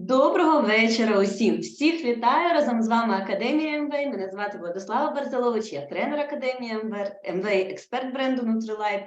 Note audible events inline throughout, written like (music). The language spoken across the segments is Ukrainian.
Доброго вечора усім. Всіх вітаю разом з вами Академія МВ. Мене звати Владислава Барзалович, я тренер Академії МВ, МВ, експерт бренду Nutrilite,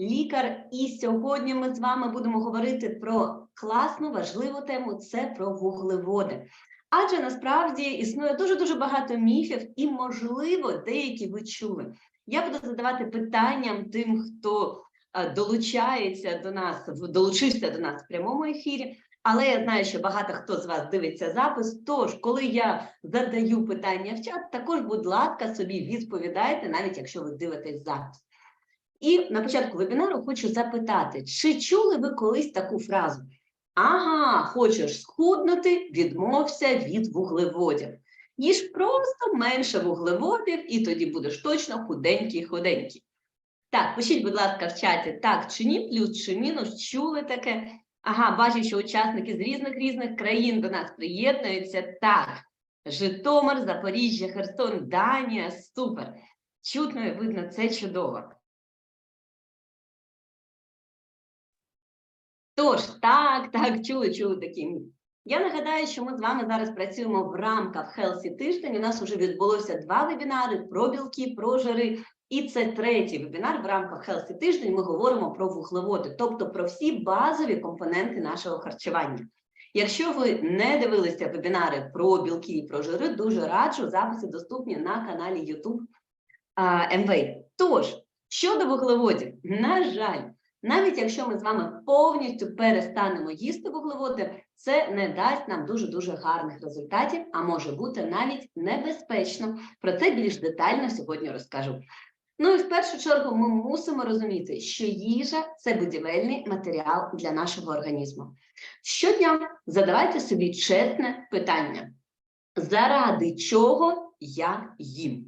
лікар. І сьогодні ми з вами будемо говорити про класну, важливу тему це про вуглеводи. Адже насправді існує дуже дуже багато міфів, і, можливо, деякі ви чули. Я буду задавати питання тим, хто е, долучається до нас, долучився до нас в прямому ефірі. Але я знаю, що багато хто з вас дивиться запис. Тож, коли я задаю питання в чат, також, будь ласка, собі відповідайте, навіть якщо ви дивитесь запис. І на початку вебінару хочу запитати, чи чули ви колись таку фразу? Ага, хочеш схуднути, відмовся від вуглеводів. Їж просто менше вуглеводів, і тоді будеш точно худенький худенький. Так, пишіть, будь ласка, в чаті так чи ні, плюс чи мінус, чули таке. Ага, бачу, що учасники з різних різних країн до нас приєднуються. Так, Житомир, Запоріжжя, Херсон, Данія, супер. Чутно і видно, це чудово. Тож, так, так, чули, чули такі. Я нагадаю, що ми з вами зараз працюємо в рамках Healthy тиждень. У нас вже відбулося два вебінари про білки, про жири. І це третій вебінар в рамках Healthy тиждень. Ми говоримо про вуглеводи, тобто про всі базові компоненти нашого харчування. Якщо ви не дивилися вебінари про білки і про жири, дуже раджу записи доступні на каналі YouTube МВ. Тож, щодо вуглеводів, на жаль, навіть якщо ми з вами повністю перестанемо їсти вуглеводи, це не дасть нам дуже дуже гарних результатів, а може бути навіть небезпечно. Про це більш детально сьогодні розкажу. Ну і в першу чергу ми мусимо розуміти, що їжа це будівельний матеріал для нашого організму. Щодня задавайте собі чесне питання: заради чого я їм?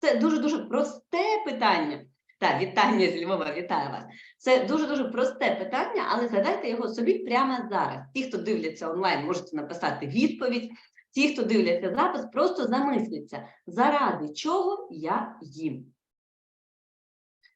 Це дуже дуже просте питання. Так, вітання з Львова, вітаю вас. Це дуже дуже просте питання, але задайте його собі прямо зараз. Ті, хто дивляться онлайн, можете написати відповідь. Ті, хто дивляться запис, просто замисліться, заради чого я їм.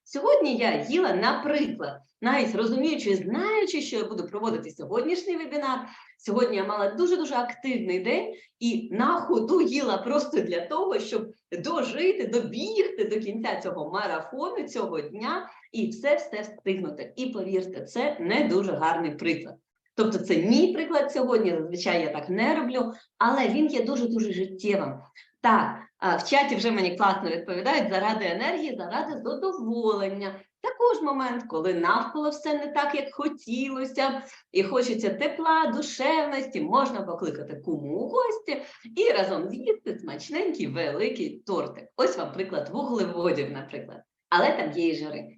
Сьогодні я їла, наприклад, навіть розуміючи, знаючи, що я буду проводити сьогоднішній вебінар. Сьогодні я мала дуже дуже активний день і на ходу їла просто для того, щоб дожити, добігти до кінця цього марафону цього дня і все все встигнути. І повірте, це не дуже гарний приклад. Тобто, це мій приклад сьогодні. Зазвичай я так не роблю, але він є дуже дуже життєвим. Так, в чаті вже мені класно відповідають заради енергії, заради задоволення. Також момент, коли навколо все не так, як хотілося, і хочеться тепла, душевності, можна покликати куму у гості і разом з'їсти смачненький великий тортик. Ось вам приклад вуглеводів, наприклад, але там є і жири.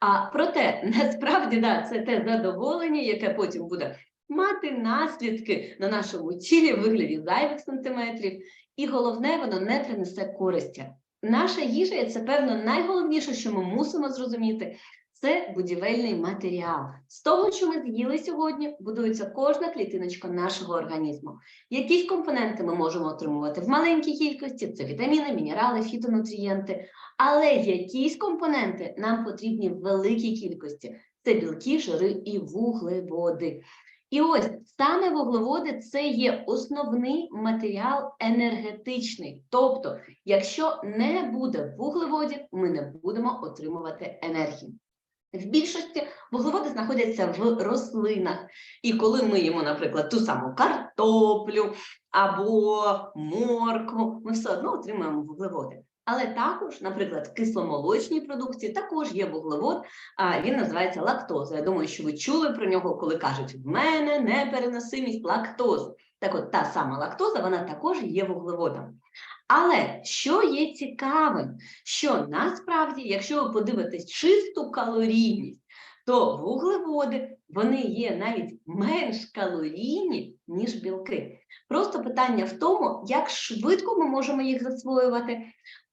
А проте насправді да, це те задоволення, яке потім буде мати наслідки на нашому тілі в вигляді зайвих сантиметрів, і головне, воно не принесе користі. Наша їжа, і це певно найголовніше, що ми мусимо зрозуміти, це будівельний матеріал. З того, що ми з'їли сьогодні, будується кожна клітиночка нашого організму. Якісь компоненти ми можемо отримувати в маленькій кількості: це вітаміни, мінерали, фітонутрієнти. Але якісь компоненти нам потрібні в великій кількості: це білки, жири і вуглеводи. І ось саме вуглеводи це є основний матеріал енергетичний. Тобто, якщо не буде вуглеводів, ми не будемо отримувати енергію. В більшості вуглеводи знаходяться в рослинах, і коли ми їмо, наприклад, ту саму картоплю або моркву, ми все одно отримуємо вуглеводи. Але також, наприклад, в кисломолочній продукції також є вуглевод, а він називається лактоза. Я думаю, що ви чули про нього, коли кажуть, в мене непереносимість лактози. Так от та сама лактоза, вона також є вуглеводом. Але що є цікавим, що насправді, якщо ви подивитесь чисту калорійність, то вуглеводи вони є навіть менш калорійні, ніж білки. Просто питання в тому, як швидко ми можемо їх засвоювати.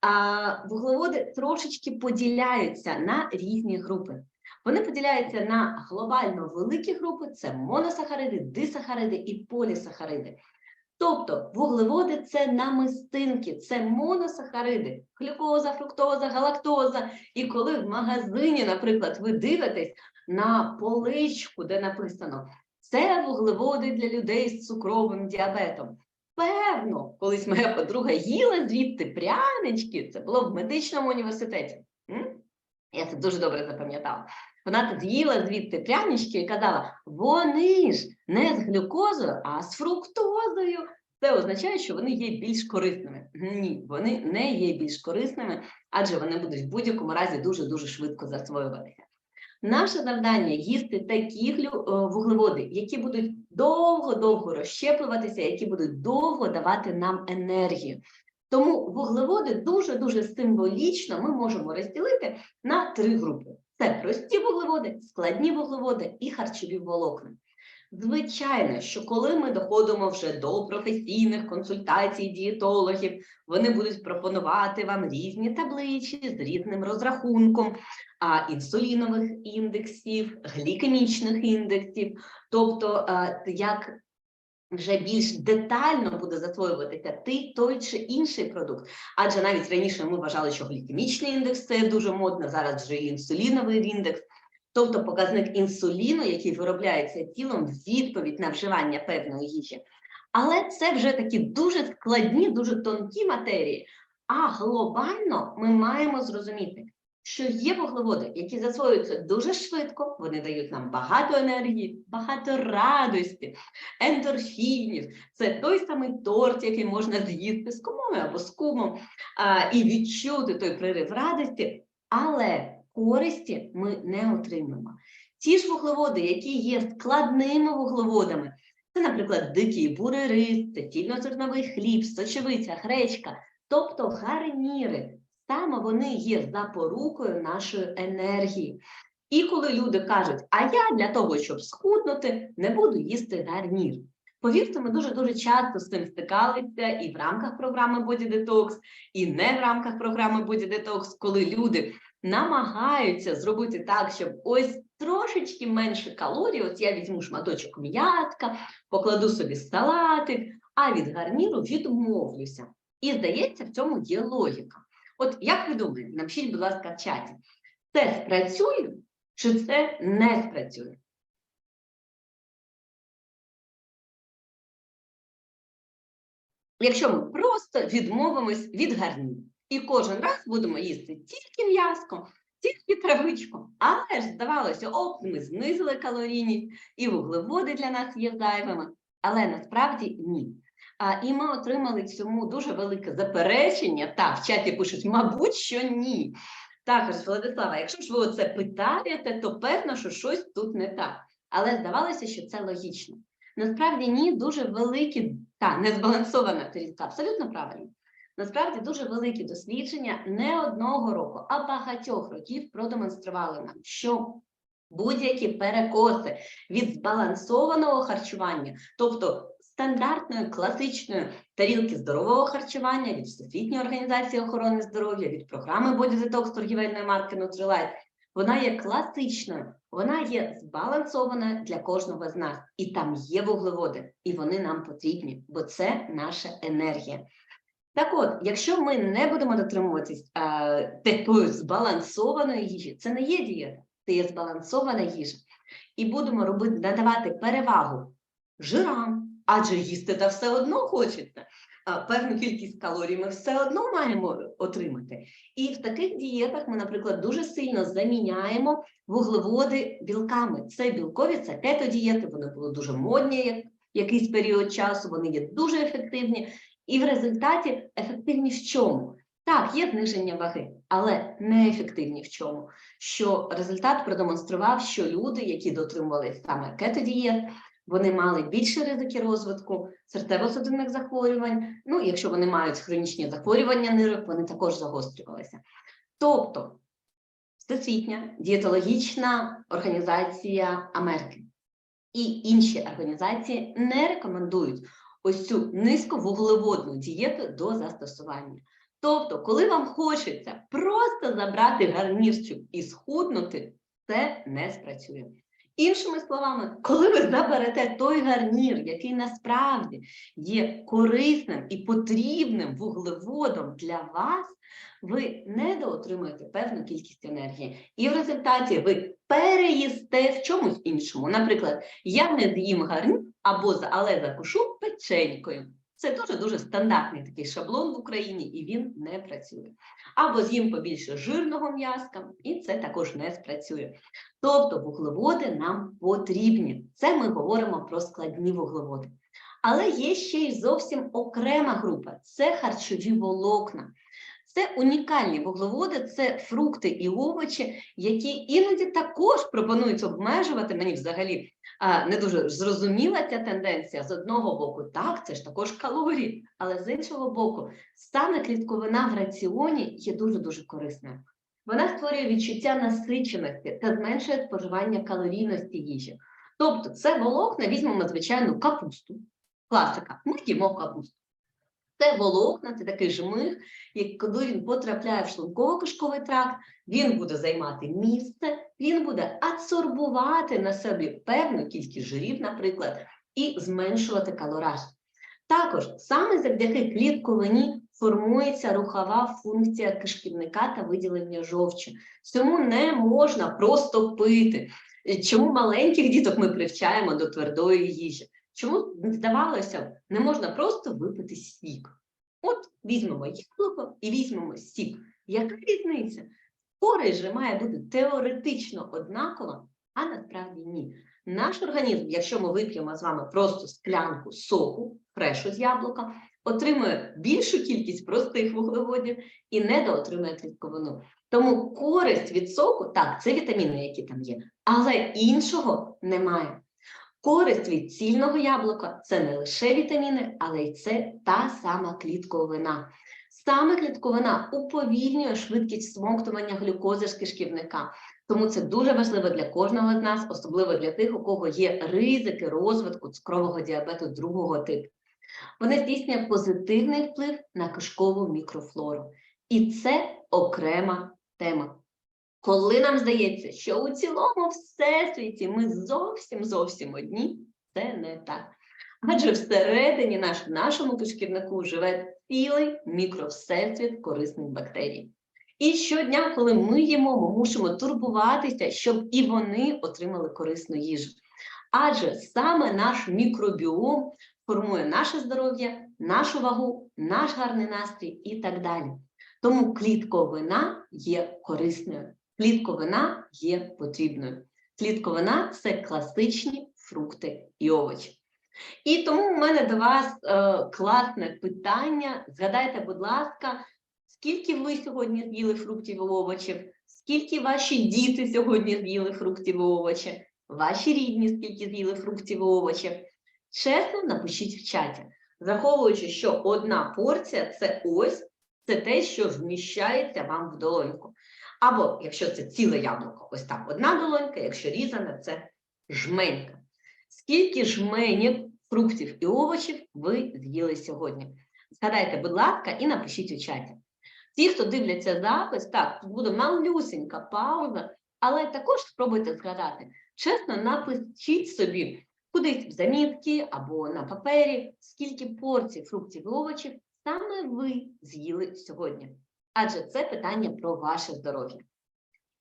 А вуглеводи трошечки поділяються на різні групи. Вони поділяються на глобально великі групи: це моносахариди, дисахариди і полісахариди. Тобто вуглеводи це намистинки, це моносахариди, глюкоза, фруктоза, галактоза. І коли в магазині, наприклад, ви дивитесь на поличку, де написано це вуглеводи для людей з цукровим діабетом. Певно, колись моя подруга їла звідти прянички, це було в медичному університеті. Я це дуже добре запам'ятала. Вона з'їла звідти прянички і казала: вони ж не з глюкозою, а з фруктозою. Це означає, що вони є більш корисними. Ні, вони не є більш корисними, адже вони будуть в будь-якому разі дуже-дуже швидко засвоюватися. Наше завдання їсти такі е, вуглеводи, які будуть довго-довго розщеплюватися, які будуть довго давати нам енергію. Тому вуглеводи дуже-дуже символічно ми можемо розділити на три групи: це прості вуглеводи, складні вуглеводи і харчові волокна. Звичайно, що коли ми доходимо вже до професійних консультацій дієтологів, вони будуть пропонувати вам різні таблички з різним розрахунком а, інсулінових індексів, глікемічних індексів, тобто е, як вже більш детально буде засвоюватися ти, той чи інший продукт. Адже навіть раніше ми вважали, що глікемічний індекс це дуже модно, зараз вже і інсуліновий індекс. Тобто показник інсуліну, який виробляється тілом відповідь на вживання певної їжі. Але це вже такі дуже складні, дуже тонкі матерії. А глобально ми маємо зрозуміти, що є вуглеводи, які засвоюються дуже швидко, вони дають нам багато енергії, багато радості, ендорфінів. Це той самий торт, який можна з'їсти з кумою або з кумом а, і відчути той пририв радості, але користі ми не отримаємо. Ті ж вуглеводи, які є складними вуглеводами, це, наприклад, дикий це цільнозерновий хліб, сочевиця, гречка, тобто гарніри. Саме вони є запорукою нашої енергії. І коли люди кажуть, а я для того, щоб схуднути, не буду їсти гарнір. Повірте, ми дуже-дуже часто з цим стикалися і в рамках програми Body Detox, і не в рамках програми Body Detox, коли люди намагаються зробити так, щоб ось трошечки менше калорій, от я візьму шматочок м'язка, покладу собі салатик, а від гарніру відмовлюся. І здається, в цьому є логіка. От як ви думаєте, напишіть, будь ласка, в чаті, це спрацює чи це не спрацює? Якщо ми просто відмовимось від гарніру і кожен раз будемо їсти тільки м'яско, тільки травичку, але ж здавалося, оп, ми знизили калорійність, і вуглеводи для нас є зайвими, але насправді ні. А, і ми отримали цьому дуже велике заперечення. Так, в чаті пишуть, мабуть, що ні. Також, Владислава, якщо ж ви оце питаєте, то певно, що щось тут не так. Але здавалося, що це логічно. Насправді ні, дуже великі, та незбалансована тарілка, абсолютно правильно. Насправді дуже великі дослідження не одного року, а багатьох років продемонстрували нам, що будь-які перекоси від збалансованого харчування, тобто стандартної класичної тарілки здорового харчування від Всесвітньої організації охорони здоров'я, від програми Detox торгівельної марки Nutrilite, вона є класичною, вона є збалансована для кожного з нас, і там є вуглеводи, і вони нам потрібні, бо це наша енергія. Так от, якщо ми не будемо дотримуватись е, такої збалансованої їжі, це не є дієта, це є збалансована їжа, і будемо робити, надавати перевагу жирам, адже їсти та все одно хочеться. Певну кількість калорій ми все одно маємо отримати. І в таких дієтах ми, наприклад, дуже сильно заміняємо вуглеводи білками. Це білкові, це кето-дієти, вони були дуже модні як якийсь період часу, вони є дуже ефективні. І в результаті ефективні в чому? Так, є зниження ваги, але не ефективні в чому. Що результат продемонстрував, що люди, які дотримувалися саме кетодієт, вони мали більше ризики розвитку серцево-судинних захворювань. Ну, якщо вони мають хронічні захворювання нирок, вони також загострювалися. Тобто, Всесвітня дієтологічна організація Америки і інші організації не рекомендують ось цю низьковуглеводну дієту до застосування. Тобто, коли вам хочеться просто забрати гарнірчик і схуднути, це не спрацює. Іншими словами, коли ви заберете той гарнір, який насправді є корисним і потрібним вуглеводом для вас, ви недоотримуєте певну кількість енергії, і в результаті ви переїсте в чомусь іншому. Наприклад, я не з'їм гарнір, або за- але закушу печенькою. Це дуже дуже стандартний такий шаблон в Україні, і він не працює. Або з'їм побільше жирного м'яска, і це також не спрацює. Тобто вуглеводи нам потрібні. Це ми говоримо про складні вуглеводи. Але є ще й зовсім окрема група це харчові волокна. Це унікальні вуглеводи, це фрукти і овочі, які іноді також пропонують обмежувати. Мені взагалі не дуже зрозуміла ця тенденція. З одного боку, так, це ж також калорії, але з іншого боку, саме клітковина в раціоні є дуже-дуже корисною. Вона створює відчуття насиченості та зменшує споживання калорійності їжі. Тобто, це волокна, візьмемо звичайну капусту. Класика, ми їмо капусту. Це волокна, це такий жмих, і коли він потрапляє в шлунково-кишковий тракт, він буде займати місце, він буде адсорбувати на собі певну кількість жирів, наприклад, і зменшувати калораж. Також саме завдяки клітковині формується рухова функція кишківника та виділення жовчі. Цьому не можна просто пити. Чому маленьких діток ми привчаємо до твердої їжі? Чому здавалося не можна просто випити сік? От візьмемо яблуко і візьмемо сік. Яка різниця? Користь же має бути теоретично однакова, а насправді ні. Наш організм, якщо ми вип'ємо з вами просто склянку соку, фрешу з яблука, отримує більшу кількість простих вуглеводів і недоотримує клітковину. Тому користь від соку, так, це вітаміни, які там є, але іншого немає. Користь від цільного яблука це не лише вітаміни, але й це та сама клітковина. Саме клітковина уповільнює швидкість смоктування глюкози з кишківника. Тому це дуже важливо для кожного з нас, особливо для тих, у кого є ризики розвитку цукрового діабету другого типу. Вони здійснює позитивний вплив на кишкову мікрофлору. І це окрема тема. Коли нам здається, що у цілому всесвіті ми зовсім зовсім одні, це не так. Адже всередині наш, в нашому кишківнику живе цілий мікровсесвіт корисних бактерій. І щодня, коли ми їмо, ми мусимо турбуватися, щоб і вони отримали корисну їжу. Адже саме наш мікробіом формує наше здоров'я, нашу вагу, наш гарний настрій і так далі. Тому клітковина є корисною, клітковина є потрібною. Клітковина це класичні фрукти і овочі. І тому у мене до вас е, класне питання. Згадайте, будь ласка, скільки ви сьогодні з'їли фруктів і овочів, скільки ваші діти сьогодні з'їли фруктів і овочів, ваші рідні, скільки з'їли фруктів і овочів. Чесно, напишіть в чаті, враховуючи, що одна порція це ось це те, що вміщається вам в долоньку. Або якщо це ціле яблуко, ось так одна долонька, якщо різане, це жменька. Скільки жменів фруктів і овочів ви з'їли сьогодні? Згадайте, будь ласка, і напишіть у чаті. Ті, хто дивляться запис, так, тут буде малюсенька пауза, але також спробуйте згадати. Чесно, напишіть собі кудись в замітки або на папері, скільки порцій фруктів і овочів саме ви з'їли сьогодні. Адже це питання про ваше здоров'я.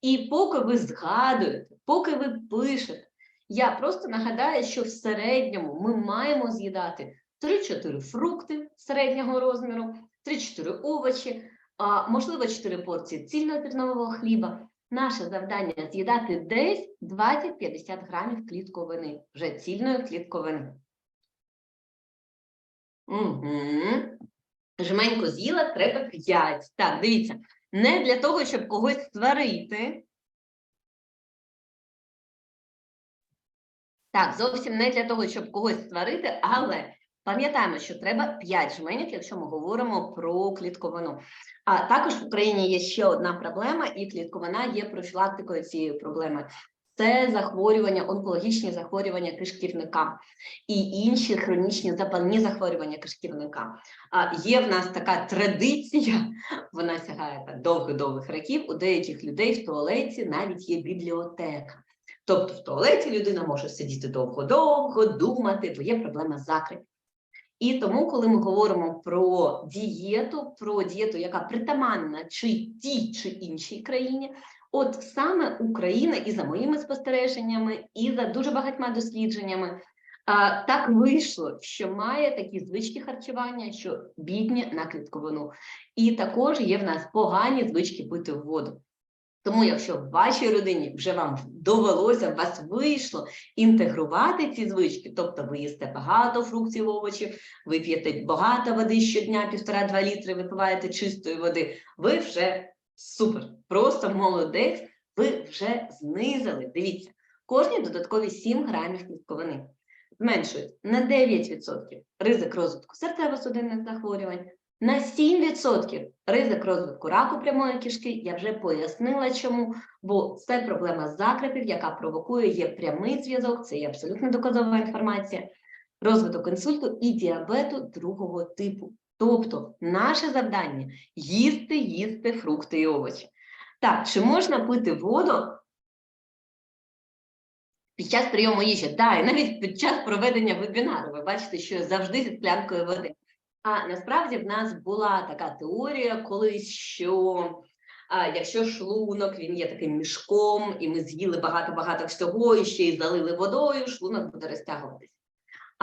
І поки ви згадуєте, поки ви пишете, я просто нагадаю, що в середньому ми маємо з'їдати 3-4 фрукти середнього розміру, 3-4 овочі, можливо, 4 порції цільнозернового хліба. Наше завдання з'їдати десь 20-50 грамів клітковини, вже цільної клітковини. Угу. Жменьку з'їла, треба 5. Так, дивіться, не для того, щоб когось сварити. Так, зовсім не для того, щоб когось сварити, але пам'ятаємо, що треба 5 жменів, якщо ми говоримо про клітковину. А також в Україні є ще одна проблема, і клітковина є профілактикою цієї проблеми. Це захворювання, онкологічні захворювання кишківника і інші хронічні запальні захворювання кишківника. А є в нас така традиція, вона сягає так довгих-довгих років. У деяких людей в туалеті навіть є бібліотека. Тобто в туалеті людина може сидіти довго-довго, думати, бо є проблема з закритом. І тому, коли ми говоримо про дієту, про дієту, яка притаманна чи тій чи іншій країні, от саме Україна, і за моїми спостереженнями, і за дуже багатьма дослідженнями, так вийшло, що має такі звички харчування, що бідні на клітковину. І також є в нас погані звички пити воду. Тому, якщо в вашій родині вже вам довелося, вас вийшло інтегрувати ці звички, тобто ви їсте багато фруктів, овочів, ви п'єте багато води щодня, півтора-два літри, випиваєте чистої води, ви вже супер, просто молодець, ви вже знизили. Дивіться, кожні додаткові 7 грамів клітковини зменшують на 9% ризик розвитку серцево-судинних захворювань, на 7% ризик розвитку раку прямої кишки. Я вже пояснила чому, бо це проблема закрепів, яка провокує є прямий зв'язок, це є абсолютно доказова інформація, розвиток інсульту і діабету другого типу. Тобто, наше завдання їсти, їсти фрукти і овочі. Так, чи можна пити воду під час прийому їжі? Так, і навіть під час проведення вебінару. Ви бачите, що я завжди зі склянкою води. А насправді в нас була така теорія колись, що а, якщо шлунок він є таким мішком, і ми з'їли багато-багато всього, і ще й залили водою, шлунок буде розтягуватися.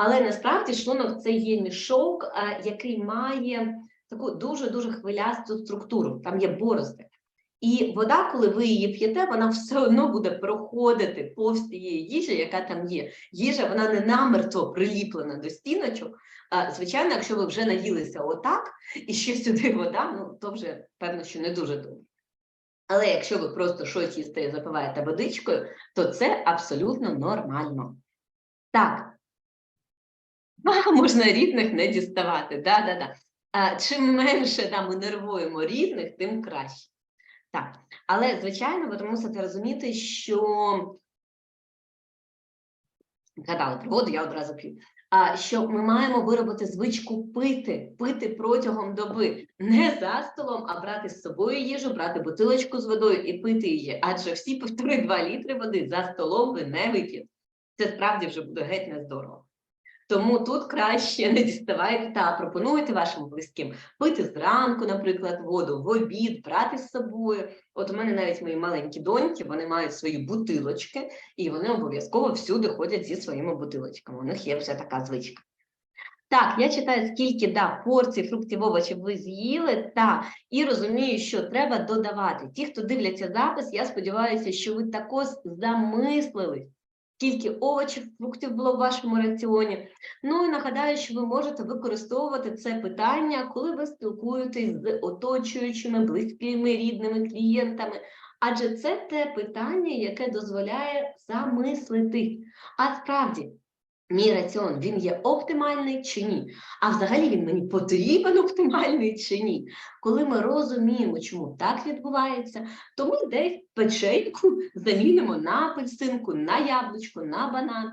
Але насправді шлунок це є мішок, який має таку дуже-дуже хвилясту структуру, там є борозди. І вода, коли ви її п'єте, вона все одно буде проходити повз тієї їжі, яка там є. Їжа вона не намертво приліплена до стіночок. Звичайно, якщо ви вже наїлися отак, і ще сюди вода, ну то вже певно, що не дуже добре. Але якщо ви просто щось їсте і запиваєте водичкою, то це абсолютно нормально. Так. А, (laughs) можна рідних не діставати. Да, да, да. А, чим менше да, ми нервуємо рідних, тим краще. Так, але звичайно, ви мусите розуміти, що згадали про воду, я одразу п'ю. А що ми маємо виробити звичку пити, пити протягом доби, не за столом, а брати з собою їжу, брати бутилочку з водою і пити її. Адже всі півтори-два літри води за столом ви не вип'єте. Це справді вже буде геть нездорово. Тому тут краще не діставайте та пропонуйте вашим близьким пити зранку, наприклад, воду, в обід, брати з собою. От у мене навіть мої маленькі доньки, вони мають свої бутилочки, і вони обов'язково всюди ходять зі своїми бутилочками. У них є вже така звичка. Так, я читаю, скільки да, порцій фруктів овочів ви з'їли, та і розумію, що треба додавати. Ті, хто дивляться запис, я сподіваюся, що ви також замислились скільки овочів, фруктів було в вашому раціоні. Ну і нагадаю, що ви можете використовувати це питання, коли ви спілкуєтесь з оточуючими, близькими, рідними клієнтами. Адже це те питання, яке дозволяє замислити. А справді, мій раціон він є оптимальний чи ні? А взагалі він мені потрібен оптимальний чи ні? Коли ми розуміємо, чому так відбувається, то ми десь печеньку замінимо на апельсинку, на яблучко, на банан,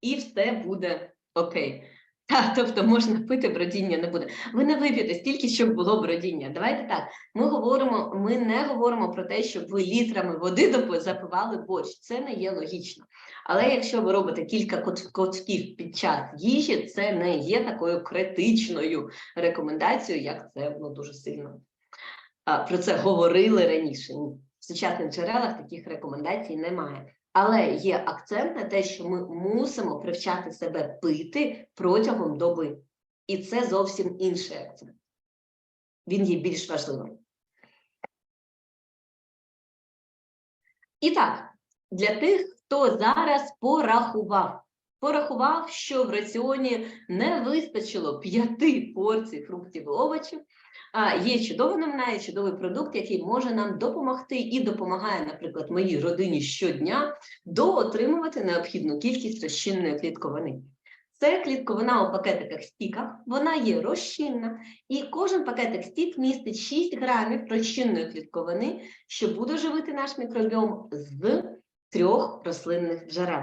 і все буде окей. Так, тобто можна пити, бродіння не буде. Ви не вип'єте стільки, щоб було бродіння. Давайте так. Ми говоримо, ми не говоримо про те, щоб ви літрами води запивали борщ. Це не є логічно. Але якщо ви робите кілька котків під час їжі, це не є такою критичною рекомендацією, як це ну, дуже сильно про це говорили раніше. В сучасних джерелах таких рекомендацій немає. Але є акцент на те, що ми мусимо привчати себе пити протягом доби. І це зовсім інший акцент. Він є більш важливим. І так, для тих, хто зараз порахував, порахував, що в раціоні не вистачило п'яти порцій фруктів і овочів, є чудова новина, є чудовий продукт, який може нам допомогти і допомагає, наприклад, моїй родині щодня доотримувати необхідну кількість розчинної клітковини. Це клітковина у пакетиках стіках, вона є розчинна, і кожен пакетик стік містить 6 грамів розчинної клітковини, що буде живити наш мікробіом з трьох рослинних джерел.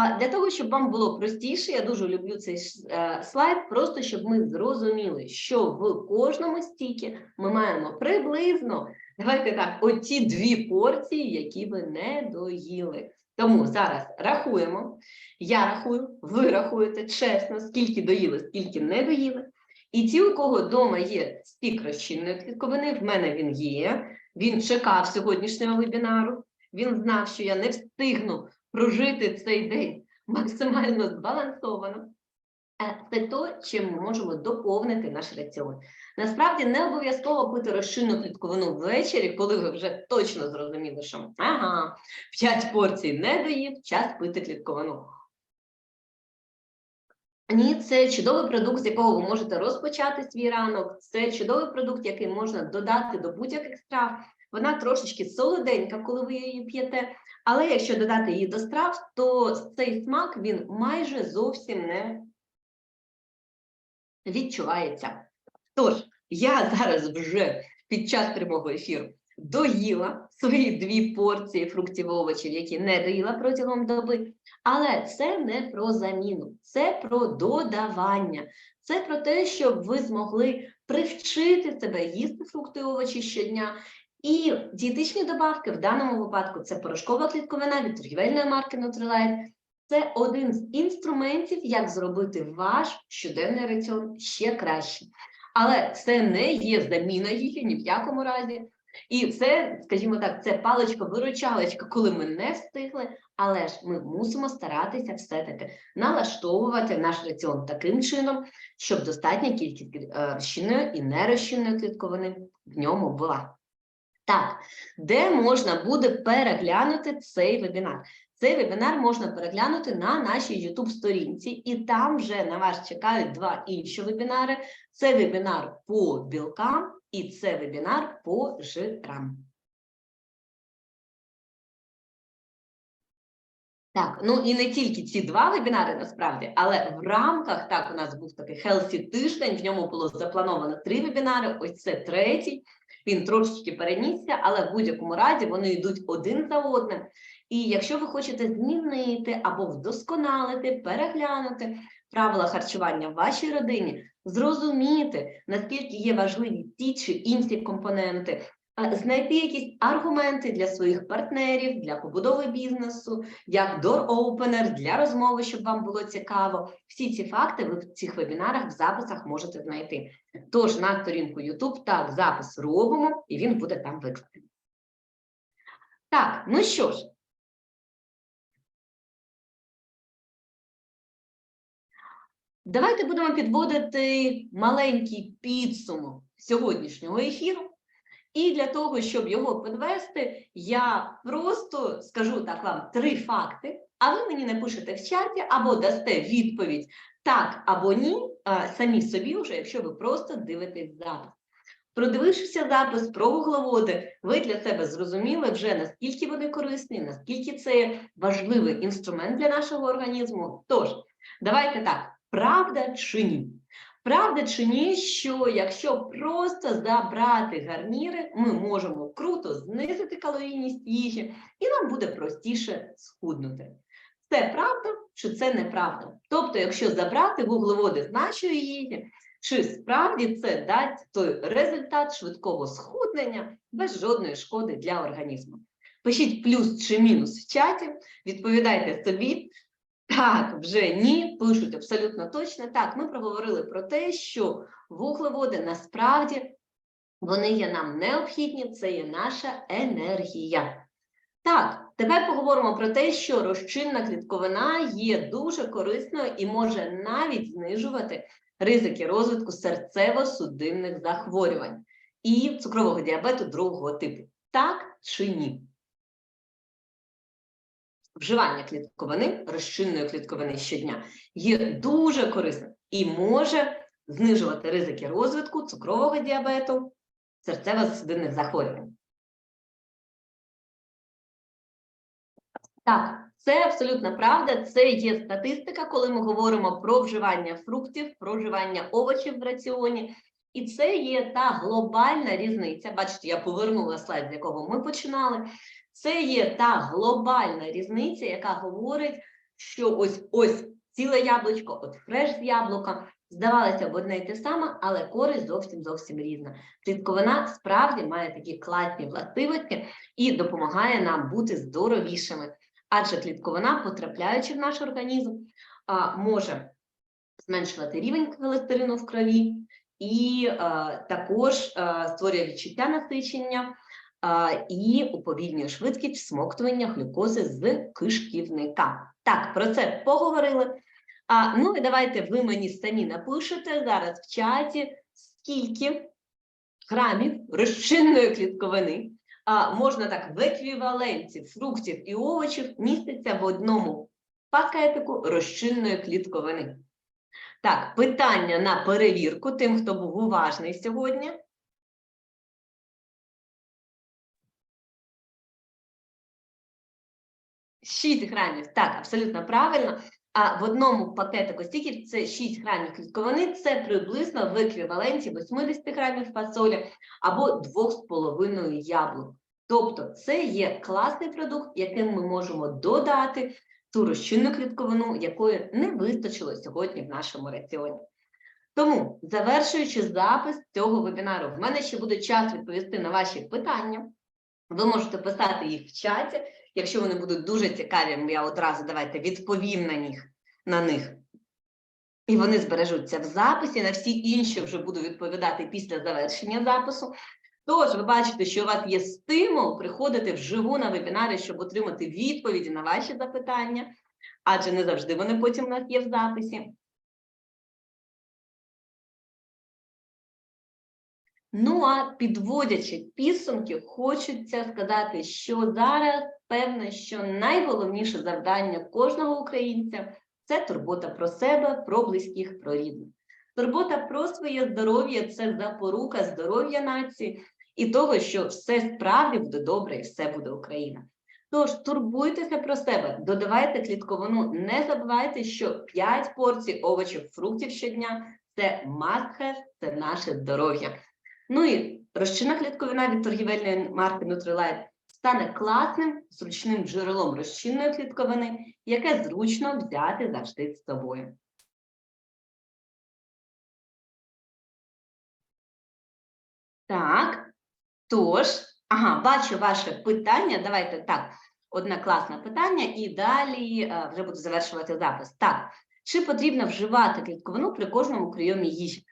А для того, щоб вам було простіше, я дуже люблю цей е, слайд, просто щоб ми зрозуміли, що в кожному стікі ми маємо приблизно, давайте так, оті дві порції, які ви не доїли. Тому зараз рахуємо. Я рахую, ви рахуєте чесно, скільки доїли, скільки не доїли. І ті, у кого вдома є стік розчинної клітковини, в мене він є. Він чекав сьогоднішнього вебінару. Він знав, що я не встигну прожити цей день максимально збалансовано. Е, Це то, чим ми можемо доповнити наш раціон. Насправді не обов'язково пити розчинну клітковину ввечері, коли ви вже точно зрозуміли, що ага, 5 порцій не доїв, час пити клітковину. Ні, це чудовий продукт, з якого ви можете розпочати свій ранок. Це чудовий продукт, який можна додати до будь-яких страв. Вона трошечки солоденька, коли ви її п'єте. Але якщо додати її до страв, то цей смак він майже зовсім не відчувається. Тож, я зараз вже під час прямого ефіру доїла свої дві порції фруктів і овочів, які не доїла протягом доби. Але це не про заміну, це про додавання. Це про те, щоб ви змогли привчити себе їсти фрукти і овочі щодня. І дієтичні добавки в даному випадку це порошкова клітковина від торгівельної марки Nutrilite. Це один з інструментів, як зробити ваш щоденний раціон ще краще. Але це не є заміна її ні в якому разі. І це, скажімо так, це паличка-виручалочка, коли ми не встигли, але ж ми мусимо старатися все-таки налаштовувати наш раціон таким чином, щоб достатня кількість е, розчинної і нерозчинної клітковини в ньому була. Так, де можна буде переглянути цей вебінар? Цей вебінар можна переглянути на нашій YouTube сторінці, і там вже на вас чекають два інші вебінари. Це вебінар по білкам і це вебінар по жирам. Так, ну і не тільки ці два вебінари насправді, але в рамках так у нас був такий Healthy тиждень. В ньому було заплановано три вебінари. Ось це третій. Він трошечки перенісся, але в будь-якому разі вони йдуть один за одним. І якщо ви хочете змінити або вдосконалити, переглянути правила харчування в вашій родині, зрозуміти, наскільки є важливі ті чи інші компоненти, знайти якісь аргументи для своїх партнерів, для побудови бізнесу, як door-opener, для розмови, щоб вам було цікаво. Всі ці факти ви в цих вебінарах в записах можете знайти. Тож на сторінку YouTube так запис робимо, і він буде там викладений. Так, ну що ж. Давайте будемо підводити маленький підсумок сьогоднішнього ефіру. І для того, щоб його підвести, я просто скажу так вам три факти, а ви мені напишете в чаті або дасте відповідь так або ні, самі собі вже, якщо ви просто дивитесь запис. Продивившися запис про вуглеводи, ви для себе зрозуміли вже, наскільки вони корисні, наскільки це важливий інструмент для нашого організму. Тож, давайте так. Правда чи ні? Правда чи ні, що якщо просто забрати гарніри, ми можемо круто знизити калорійність їжі, і нам буде простіше схуднути. Це правда чи це неправда? Тобто, якщо забрати вуглеводи з нашої їжі, чи справді це дасть той результат швидкого схуднення без жодної шкоди для організму? Пишіть плюс чи мінус в чаті, відповідайте собі. Так, вже ні, пишуть абсолютно точно. Так, ми проговорили про те, що вуглеводи насправді вони є нам необхідні, це є наша енергія. Так, тепер поговоримо про те, що розчинна клітковина є дуже корисною і може навіть знижувати ризики розвитку серцево-судинних захворювань і цукрового діабету другого типу. Так чи ні? Вживання клітковини, розчинної клітковини щодня, є дуже корисним і може знижувати ризики розвитку цукрового діабету, серцево-судинних захворювань. Так, це абсолютно правда. Це є статистика, коли ми говоримо про вживання фруктів, про вживання овочів в раціоні. І це є та глобальна різниця. Бачите, я повернула слайд, з якого ми починали. Це є та глобальна різниця, яка говорить, що ось ось ціле яблучко, от фреш з яблука, здавалося б одне й те саме, але користь зовсім зовсім різна. Клітковина справді має такі класні властивості і допомагає нам бути здоровішими. адже клітковина, потрапляючи в наш організм, може зменшувати рівень холестерину в крові і також створює відчуття насичення і уповільнює швидкість всмоктування глюкози з кишківника. Так, про це поговорили. А, ну і давайте ви мені самі напишете зараз в чаті, скільки грамів розчинної клітковини а, можна так в еквіваленті фруктів і овочів міститься в одному пакетику розчинної клітковини. Так, питання на перевірку тим, хто був уважний сьогодні. Шість грамів. Так, абсолютно правильно. А в одному пакетику стіків це 6 грамів клітковини, це приблизно в еквіваленті 80 грамів фасолі або 2,5 яблук. Тобто це є класний продукт, яким ми можемо додати ту розчинну клітковину, якої не вистачило сьогодні в нашому раціоні. Тому, завершуючи запис цього вебінару, в мене ще буде час відповісти на ваші питання. Ви можете писати їх в чаті. Якщо вони будуть дуже цікаві, я одразу давайте відповім на них, на них. І вони збережуться в записі. На всі інші вже буду відповідати після завершення запису. Тож, ви бачите, що у вас є стимул приходити вживу на вебінари, щоб отримати відповіді на ваші запитання, адже не завжди вони потім у нас є в записі. Ну, а підводячи підсумки, хочеться сказати, що зараз певне, що найголовніше завдання кожного українця це турбота про себе, про близьких, про рідних. Турбота про своє здоров'я це запорука здоров'я нації і того, що все справді буде добре і все буде Україна. Тож турбуйтеся про себе, додавайте клітковину, не забувайте, що 5 порцій овочів, фруктів щодня це must have, це наше здоров'я. Ну і розчинна клітковина від торгівельної марки Nutrilite стане класним, зручним джерелом розчинної клітковини, яке зручно взяти завжди з собою. Так, тож, ага, бачу ваше питання. Давайте так, одне класне питання, і далі е, вже буду завершувати запис. Так, чи потрібно вживати клітковину при кожному прийомі їжі?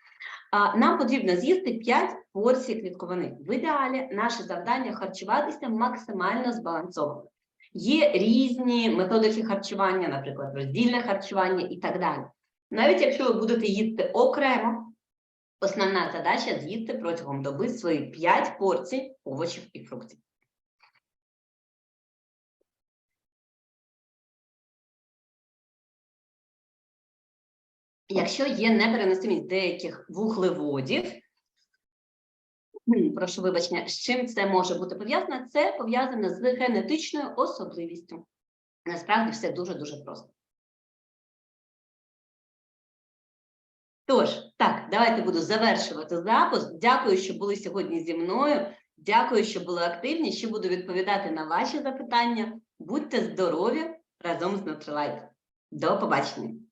Нам потрібно з'їсти 5 порцій клітковини. В ідеалі наше завдання харчуватися максимально збалансовано. Є різні методики харчування, наприклад, роздільне харчування і так далі. Навіть якщо ви будете їсти окремо, основна задача з'їсти протягом доби свої 5 порцій овочів і фруктів. Якщо є непереносимість деяких вуглеводів, прошу вибачення, з чим це може бути пов'язано? Це пов'язано з генетичною особливістю. Насправді все дуже-дуже просто. Тож, так, давайте буду завершувати запис. Дякую, що були сьогодні зі мною. Дякую, що були активні. Ще буду відповідати на ваші запитання. Будьте здорові разом з Nutrilite. До побачення!